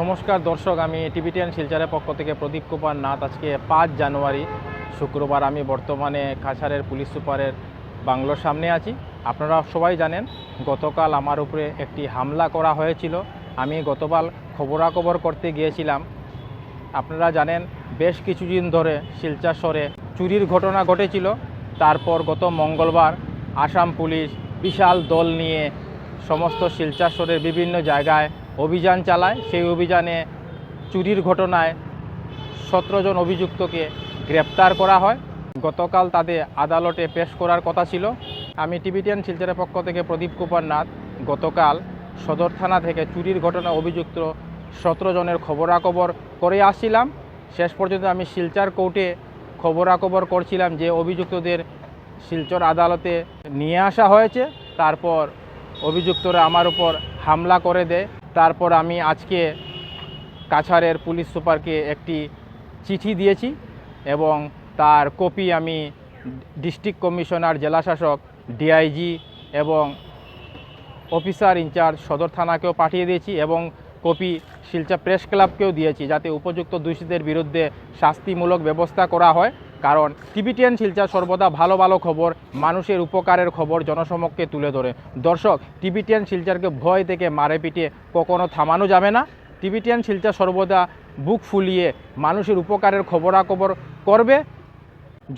নমস্কার দর্শক, আমি টিভিটিএন শিলচরের পক্ষ থেকে প্রদীপ কুমার নাথ। আজকে পাঁচ জানুয়ারি, শুক্রবার আমি বর্তমানে কাছাড়ের পুলিশ সুপারের বাংলোর সামনে আছি। আপনারা সবাই জানেন, গতকাল আমার উপরে একটি হামলা করা হয়েছিল। আমি গতকাল খবরাখবর করতে গিয়েছিলাম। আপনারা জানেন, বেশ কিছুদিন ধরে শিলচর শহরে চুরির ঘটনা ঘটেছিল। তারপর গত মঙ্গলবার আসাম পুলিশ বিশাল দল নিয়ে সমস্ত শিলচর শহরের বিভিন্ন জায়গায় অভিযান চালায়, সেই অভিযানে চুরির ঘটনায় সতেরো জন অভিযুক্তকে গ্রেপ্তার করা হয়। গতকাল তাদের আদালতে পেশ করার কথা ছিল। আমি টিভিটিয়ান শিলচরের পক্ষ থেকে প্রদীপ কুমার নাথ। গতকাল সদর থানা থেকে চুরির ঘটনা অভিযুক্ত সতেরো জনের খবরাখবর করে আসছিলাম। শেষ পর্যন্ত আমি শিলচর কোর্টে খবরাখবর করছিলাম যে অভিযুক্তদের শিলচর আদালতে নিয়ে আসা হয়েছে। তারপর অভিযুক্তরা আমার উপর হামলা করে দেয়। তারপর আমি আজকে কাছাড়ের পুলিশ সুপারকে একটি চিঠি দিয়েছি এবং তার কপি আমি ডিস্ট্রিক্ট কমিশনার জেলাশাসক, ডিআইজি এবং অফিসার ইনচার্জ সদর থানাকেও পাঠিয়ে দিয়েছি এবং কপি শিলচা প্রেস ক্লাবকেও দিয়েছি যাতে উপযুক্ত দোষীদের বিরুদ্ধে শাস্তিমূলক ব্যবস্থা করা হয়। কারণ টিভিটিএন শিলচা সর্বদা ভালো ভালো খবর, মানুষের উপকারের খবর জনসমক্ষে তুলে ধরে। দর্শক টিভিটিএন শিলচারকে ভয় থেকে মারে পিটিয়ে কখনো থামানো যাবে না। টিভিটিএন শিলচা সর্বদা বুক ফুলিয়ে মানুষের উপকারের খবরাখবর করবে।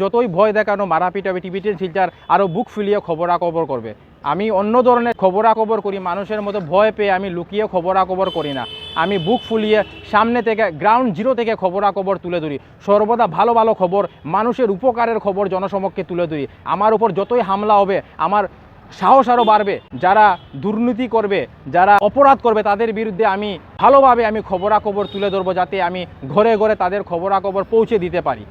যতই ভয় দেখানো মারাপিট হবে টিভিটিএন শিলচার আরও বুক ফুলিয়ে খবরাখবর করবে। আমি অন্য ধরনের খবরাখবর করি, মানুষের মতো ভয় পেয়ে আমি লুকিয়ে খবরাখবর করি না। আমি বুক ফুলিয়ে সামনে থেকে গ্রাউন্ড জিরো থেকে খবরাখবর তুলে ধরি। সর্বদা ভালো ভালো খবর, মানুষের উপকারের খবর জনসমক্ষে তুলে ধরি। আমার উপর যতই হামলা হবে, আমার সাহস আরও বাড়বে। যারা দুর্নীতি করবে, যারা অপরাধ করবে, তাদের বিরুদ্ধে আমি ভালোভাবে আমি খবরাখবর তুলে ধরবো, যাতে আমি ঘরে ঘরে তাদের খবরাখবর পৌঁছে দিতে পারি।